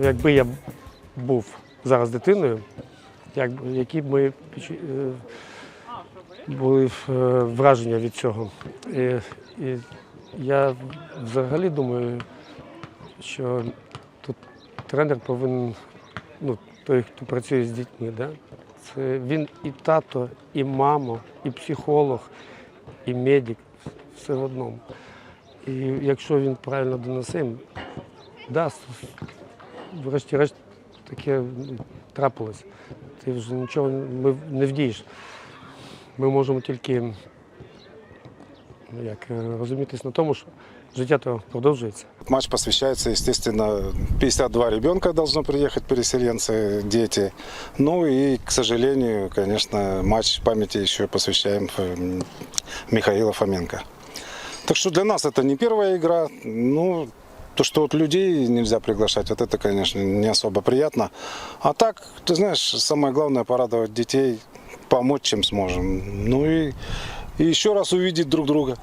Якби я був зараз дитиною, як, які б ми е, були е, враження від цього. І, і я взагалі думаю, що тут тренер повинен, ну, той, хто працює з дітьми, да? це він і тато, і мама, і психолог, і медик, все в одному. І якщо він правильно донесе, да, с- врешті-решт таке ну, трапилось. Ти вже нічого не- не вдієш. Ми можемо тільки ну, як, е, розумітись на тому, що життя то продовжується. Матч посвящается, естественно, 52 ребенка должно приехать, переселенцы, дети. Ну и, к сожалению, конечно, матч памяти еще посвящаем э, Михаила Фоменко. Так что для нас это не первая игра. Ну, то, что вот людей нельзя приглашать, вот это, конечно, не особо приятно. А так, ты знаешь, самое главное порадовать детей, помочь, чем сможем. Ну и, и еще раз увидеть друг друга.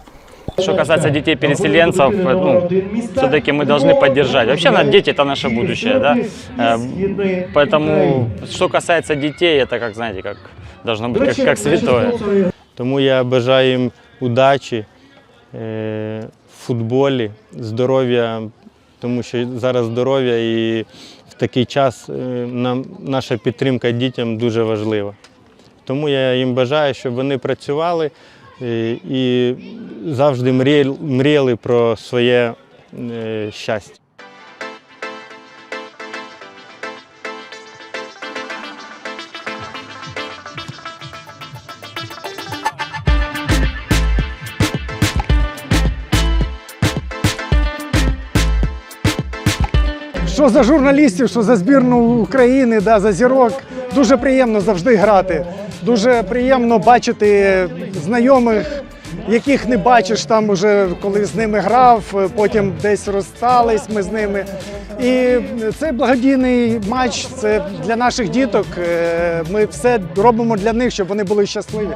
Что касается детей-переселенцев, ну, все-таки мы должны поддержать. Вообще, на- дети – это наше будущее, да? Э, Поэтому, что касается детей, это, как, знаете, как должно быть, как, как святое. Тому я бажаю їм удачі е, в футболі, здоров'я, тому що зараз здоров'я і в такий час е, нам наша підтримка дітям дуже важлива. Тому я їм бажаю, щоб вони працювали е, і завжди мріяли, про своє е, щастя. Що за журналістів, що за збірну України, да, за зірок. Дуже приємно завжди грати. Дуже приємно бачити знайомих, яких не бачиш там уже, коли з ними грав, потім десь розстались ми з ними. І цей благодійний матч це для наших діток. Е, Ми все робимо для них, щоб вони були щасливі.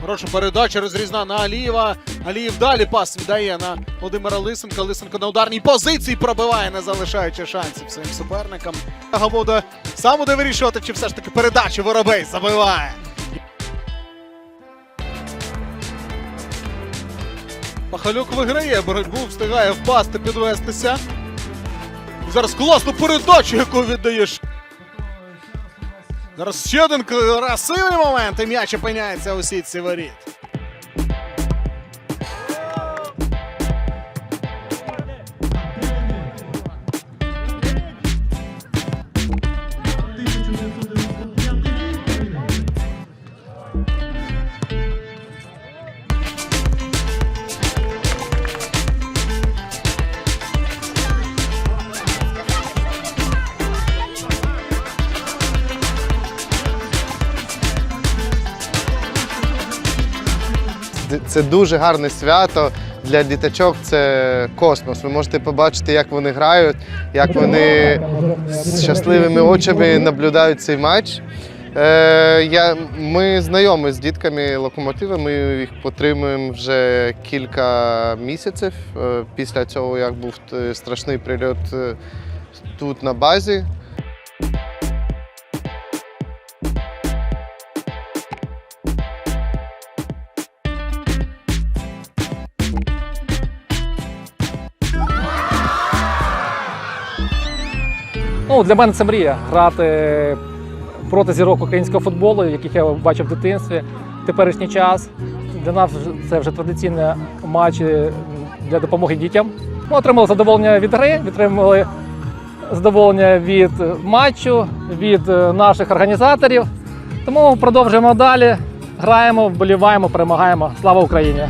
Хороша передача розрізна на Алієва. Алієв далі пас віддає на Володимира Лисенка. Лисенко на ударній позиції пробиває, не залишаючи шансів своїм суперникам. Буде сам буде вирішувати, чи все ж таки передачу Воробей забиває. Пахалюк виграє боротьбу, встигає впасти, підвестися. І зараз класну передачу, яку віддаєш. Зараз ще один красивий момент, і м'яч опиняється у сітці воріт. Це дуже гарне свято для діточок. Це космос. Ви можете побачити, як вони грають, як вони з щасливими очами наблюдають цей матч. Е, я, ми знайомі з дітками локомотива. Ми їх підтримуємо вже кілька місяців е, після цього, як був е, страшний прильот е, тут на базі. Ну, для мене це мрія грати проти зірок українського футболу, яких я бачив в дитинстві. Теперішній час для нас це вже традиційні матчі для допомоги дітям. Ми отримали задоволення від гри, отримали задоволення від матчу, від е, наших організаторів. Тому продовжуємо далі, граємо, вболіваємо, перемагаємо. Слава Україні!